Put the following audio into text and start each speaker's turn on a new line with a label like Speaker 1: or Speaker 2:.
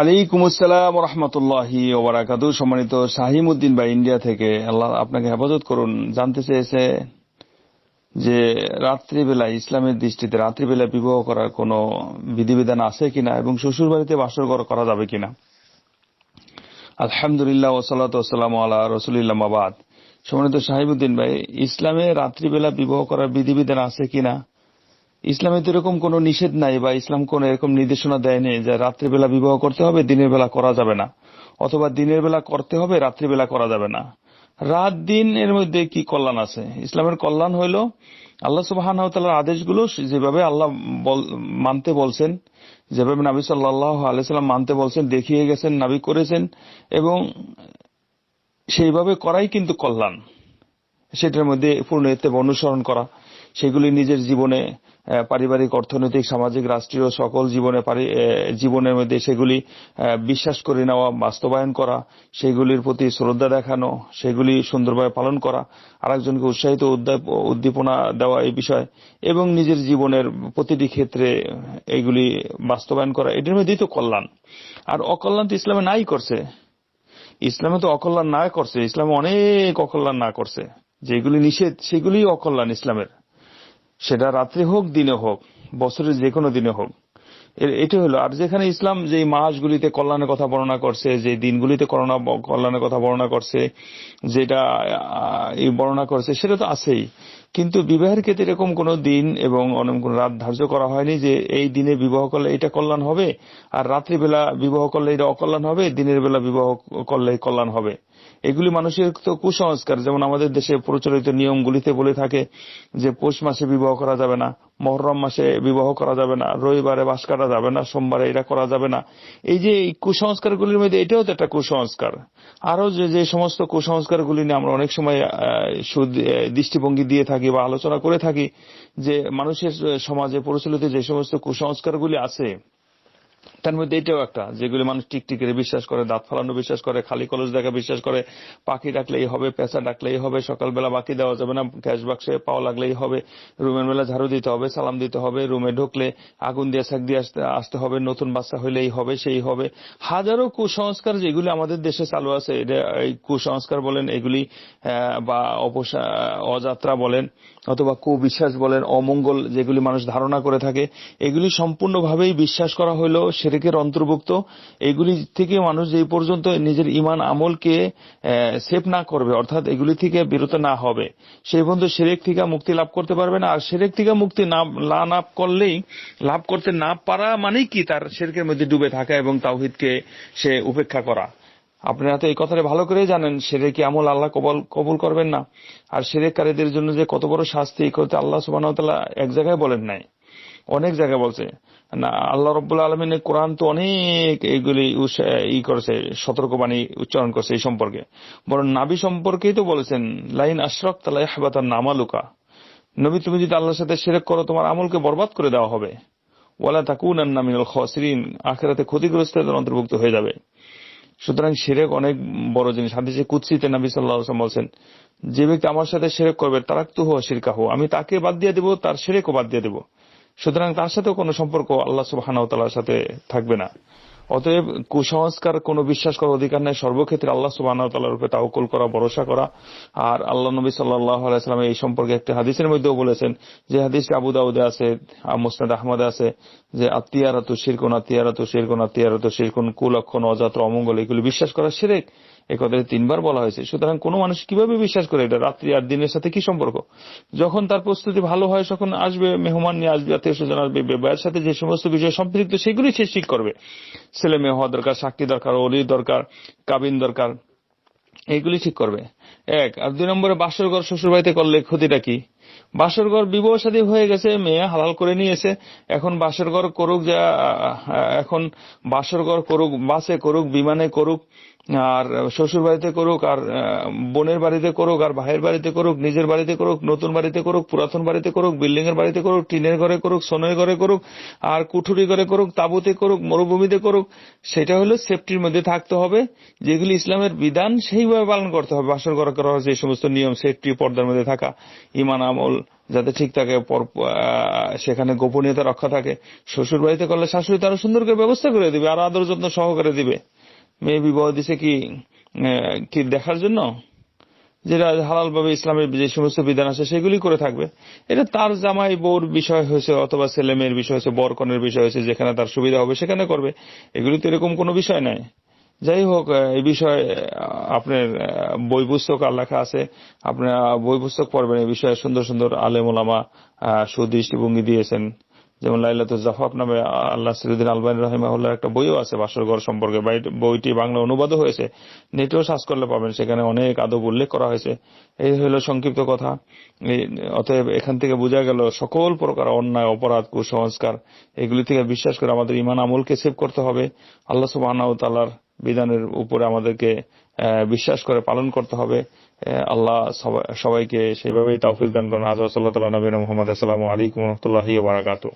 Speaker 1: ওয়ালাইকুম আসসালাম রহমতুল্লাহি ওবরাকাতু। সম্মানিত শাহিমুদ্দিন ভাই, ইন্ডিয়া থেকে আল্লাহ আপনাকে হেফাজত করুন। জানতে চেয়েছে যে রাত্রিবেলা, ইসলামের দৃষ্টিতে রাত্রিবেলা বিবাহ করার কোনো বিধিবিধান আছে কিনা এবং শ্বশুর বাড়িতে বাসর করা যাবে কিনা? আলহামদুলিল্লাহ ওসালাত ওসালাম আল্লাহ রসুলিল্লাহ মাবাদ। সম্মানিত শাহিবুদ্দিন ভাই, ইসলামে রাত্রিবেলা বিবাহ করার বিধিবিধান আছে কিনা? ইসলামে তো এরকম কোন নিষেধ নাই বা ইসলাম কোন এরকম নির্দেশনা দেয়নি যে রাত্রিবেলা বিবাহ করতে হবে, দিনের বেলা করা যাবে না। অথবা দিনের বেলা করতে হবে, রাত্রিবেলা করা যাবে না। রাত দিন এর মধ্যে কি কল্যাণ আছে? ইসলামের কল্যাণ হইল আল্লাহ সুবাহান আদেশগুলো যেভাবে আল্লাহ মানতে বলছেন, যেভাবে নাবি সাল্লাহ আলাইসাল্লাম মানতে বলছেন, দেখিয়ে গেছেন, নাবি করেছেন, এবং সেইভাবে করাই কিন্তু কল্যাণ। সেটার মধ্যে পূর্ণ এতে অনুসরণ করা। সেগুলি নিজের জীবনে পারিবারিক, অর্থনৈতিক, সামাজিক, রাষ্ট্রীয় সকল জীবনে জীবনের মধ্যে সেগুলি বিশ্বাস করে নেওয়া, বাস্তবায়ন করা, সেগুলির প্রতি শ্রদ্ধা দেখানো, সেগুলি সুন্দরভাবে পালন করা, আরেকজনকে উৎসাহিত উদ্দীপনা দেওয়া এই বিষয়, এবং নিজের জীবনের প্রতিটি ক্ষেত্রে এগুলি বাস্তবায়ন করা, এটির মধ্যেই তো কল্যাণ। আর অকল্যাণ তো ইসলামে নাই করছে। ইসলামে তো অকল্যাণ না করছে, ইসলামে অনেক অকল্যাণ না করছে। যেগুলি নিষেধ সেগুলি অকল্যাণ ইসলামের। সেটা রাত্রে হোক, দিনে হোক, বছরের যে কোনো দিনে হোক। এটা হলো, আর যেখানে ইসলাম যে মাসগুলিতে কল্যাণের কথা বর্ণনা করছে যে দিনগুলিতে করোনা কল্যাণের কথা বর্ণনা করছে, যেটা বর্ণনা করছে, সেটা তো আছেই। কিন্তু বিবাহের ক্ষেত্রে এরকম কোন দিন এবং অনেক কোন রাত ধার্য করা হয়নি যে এই দিনে বিবাহ করলে এটা কল্যাণ হবে, আর রাত্রিবেলা বিবাহ করলে এটা অকল্যাণ হবে, দিনের বেলা বিবাহ করলে কল্যাণ হবে। এগুলি মানুষের তো কুসংস্কার, যেমন আমাদের দেশে প্রচলিত নিয়মগুলিতে বলে থাকে যে পৌষ মাসে বিবাহ করা যাবে না, মহরম মাসে বিবাহ করা যাবে না, রবিবারে বাস কাটা যাবে না, সোমবারে এটা করা যাবে না। এই যে এই কুসংস্কারগুলির মধ্যে এটাও তো একটা কুসংস্কার। আরও যে যে সমস্ত কুসংস্কারগুলি নিয়ে আমরা অনেক সময় দৃষ্টিভঙ্গি দিয়ে থাকি বা আলোচনা করে থাকি যে মানুষের সমাজে প্রচলিত যে সমস্ত কুসংস্কারগুলি আছে তার মধ্যে এটাও একটা, যেগুলি মানুষ টিকটিকে বিশ্বাস করে, দাঁত ফালানো বিশ্বাস করে, খালি কলস দেখা বিশ্বাস করে, পাখি ডাকলেই হবে, পেঁচা ডাকলেই হবে, সকালবেলা বাকি দেওয়া যাবে না ক্যাশ বাক্সে পাওয়া লাগলেই হবে, রুমের বেলা ঝাড়ু দিতে হবে, সালাম দিতে হবে, রুমে ঢুকলে আগুন দিয়ে শাক দিয়ে আসতে আসতে হবে, নতুন বাচ্চা হইলেই হবে, সেই হবে। হাজারো কুসংস্কার যেগুলি আমাদের দেশে চালু আছে এই কুসংস্কার বলেন, এগুলি বা অযাত্রা বলেন, অথবা কুবিশ্বাস বলেন, অমঙ্গল যেগুলি মানুষ ধারণা করে থাকে, এগুলি সম্পূর্ণভাবেই বিশ্বাস করা হইলেও সেরেকের অন্তর্ভুক্ত। এগুলি থেকে মানুষ যে পর্যন্ত নিজের ইমান আমলকে সেভ না করবে, অর্থাৎ এগুলি থেকে বিরত না হবে, সেই পর্যন্ত সেরেক থেকে মুক্তি লাভ করতে পারবে না। আর সেরেক থেকে মুক্তি না লাভ করলেই লাভ করতে না পারা মানেই কি? তার সেরেকের মধ্যে ডুবে থাকা এবং তাওহিদকে সে উপেক্ষা করা। আপনারা তো এই কথাটা ভালো করে জানেন সেরে কি আমল আল্লাহ কবল, কবুল করবেন না? আর সেরেককারীদের জন্য যে কত বড় শাস্তি করতে আল্লাহ সুবাহ এক জায়গায় বলেন নাই। অনেক জায়গায় বলছে, না, আল্লাহ রব্বুল আলমিনের কোরআন তো অনেক এইগুলি ই করেছে, সতর্কবাণী উচ্চারণ করছে এই সম্পর্কে। বরং নাবি সম্পর্কেই তো বলেছেন, লাইন আশরক তালাই হাবাতার নামালুকা নবী, তুমি যদি আল্লাহর সাথে সেরেক করো, তোমার আমলকে বরবাদ করে দেওয়া হবে। ওয়ালা তাকুন নামিনুল খসরিন, আখেরাতে ক্ষতিগ্রস্তদের অন্তর্ভুক্ত হয়ে যাবে। সুতরাং সেরেক অনেক বড় জিনিস। হাদিসে কুৎসিতে নবী সাল্লাহ বলছেন, যে ব্যক্তি আমার সাথে সেরেক করবে তারাক তু হো শিরকাহ আমি তাকে বাদ দিয়ে দেবো, তার সেরেকও বাদ দিয়ে দেবো। সুতরাং তার সাথেও কোনো সম্পর্ক আল্লাহ সুবাহর সাথে থাকবে না। অতএব কুসংস্কার, কোন বিশ্বাস করার অধিকার নেই। সর্বক্ষেত্রে আল্লাহ সুবাহর উপরে তাওকল করা, ভরসা করা। আর আল্লাহ নবী সাল্লাহ এই সম্পর্কে একটি হাদিসের মধ্যেও বলেছেন, যে হাদিসটি আবু দাউদে আছে মুসনাদ আহমদে আছে, যে আত্মীয়ারাত শিরকুন আত্মীয়ারাত শিরকুন আত্মীয়ারাত শিরকুন, কুলক্ষণ, অজাত্র, অমঙ্গল, এগুলি বিশ্বাস করা সেরেক এ তিনবার বলা হয়েছে। সুতরাং কোনো মানুষ কীভাবে বিশ্বাস করে এটা? রাত্রি আর দিনের সাথে কি সম্পর্ক? যখন তার প্রস্তুতি ভালো হয় তখন আসবে, মেহমান নিয়ে আসবে, আত্মীয় স্বজন আসবে ব্যবহারের সাথে যে সমস্ত বিষয় সম্পৃক্ত সেগুলি সে ঠিক করবে। ছেলে মেয়ে হওয়া দরকার, সাক্ষী দরকার অলি দরকার, কাবিন দরকার এইগুলি ঠিক করবে। এক, আর দুই নম্বরে, বাসর ঘর শ্বশুর বাড়িতে করলে ক্ষতিটা কি? বাসর ঘর বিবাহ হয়ে গেছে, মেয়ে হালাল করে নিয়েছে। এখন বাসর ঘর করুক যা এখন বাসর ঘর করুক, বাসে করুক, বিমানে করুক আর শ্বশুর বাড়িতে করুক, আর বোনের বাড়িতে করুক, আর ভাইয়ের বাড়িতে করুক, নিজের বাড়িতে করুক, নতুন বাড়িতে করুক, পুরাতন বাড়িতে করুক বিল্ডিং এর বাড়িতে করুক, টিনের ঘরে করুক, সোনের ঘরে করুক, আর কুঠুরি ঘরে করুক, তাঁবুতে করুক, মরুভূমিতে করুক, সেটা হলো সেফটির মধ্যে থাকতে হবে। যেগুলি ইসলামের বিধান, সেইভাবে পালন করতে হবে। বাসর ঘর করা যে সমস্ত নিয়ম সেফটি পর্দার মধ্যে থাকা। ইমান আমল যাতে ঠিক থাকে সেখানে গোপনীয়তা রক্ষা থাকে। শ্বশুর বাড়িতে করলে শাশুড়ি তারা সুন্দর করে ব্যবস্থা করে দিবে, আর আদর যত্ন সহকারে দিবে। মেয়ে বিবাহ দিছে কি কি দেখার জন্য? যেটা হালাল ভাবে ইসলামের যে সমস্ত বিধান আছে সেগুলি করে থাকবে। এটা তার জামাই বউর বিষয় হয়েছে অথবা ছেলে মেয়ের বিষয় হয়েছে বর কনের বিষয় হয়েছে যেখানে তার সুবিধা হবে সেখানে করবে। এগুলি তো এরকম কোনো বিষয় নাই। যাই হোক এই বিষয়ে আপনার বই পুস্তক লেখা আছে। আপনার বই পুস্তক পড়বেন এই বিষয়ে সুন্দর সুন্দর আলেম ওলামা আহ, সুদৃষ্টিভঙ্গি দিয়েছেন। যেমন লাইলাতুল জাফাফ নামে আল্লাহ সিরুদ্দিন আলবানী রহিমাহুল্লাহ একটা বইও আছে বাসরঘর সম্পর্কে। বইটি বাংলা অনুবাদও হয়েছে। নেটেও সার্চ করলে পাবেন, সেখানে অনেক আদব উল্লেখ করা হয়েছে। এই হলো সংক্ষিপ্ত কথা। অতএব এখান থেকে বোঝা গেল সকল প্রকার অন্যায়, অপরাধ, কুসংস্কার, এগুলি থেকে বিশ্বাস করে আমাদের ইমান আমলকে সেভ করতে হবে। আল্লাহ সুবাহ তাল্লার বিধানের উপরে আমাদেরকে বিশ্বাস করে পালন করতে হবে। আল্লাহ সবাইকে সেইভাবেই তাওফিক দান করেন। আজ সাল্লাহ নবীন মোহাম্মদ। আসসালামু আলাইকুম রহমতুল্লাহি বারাকাতু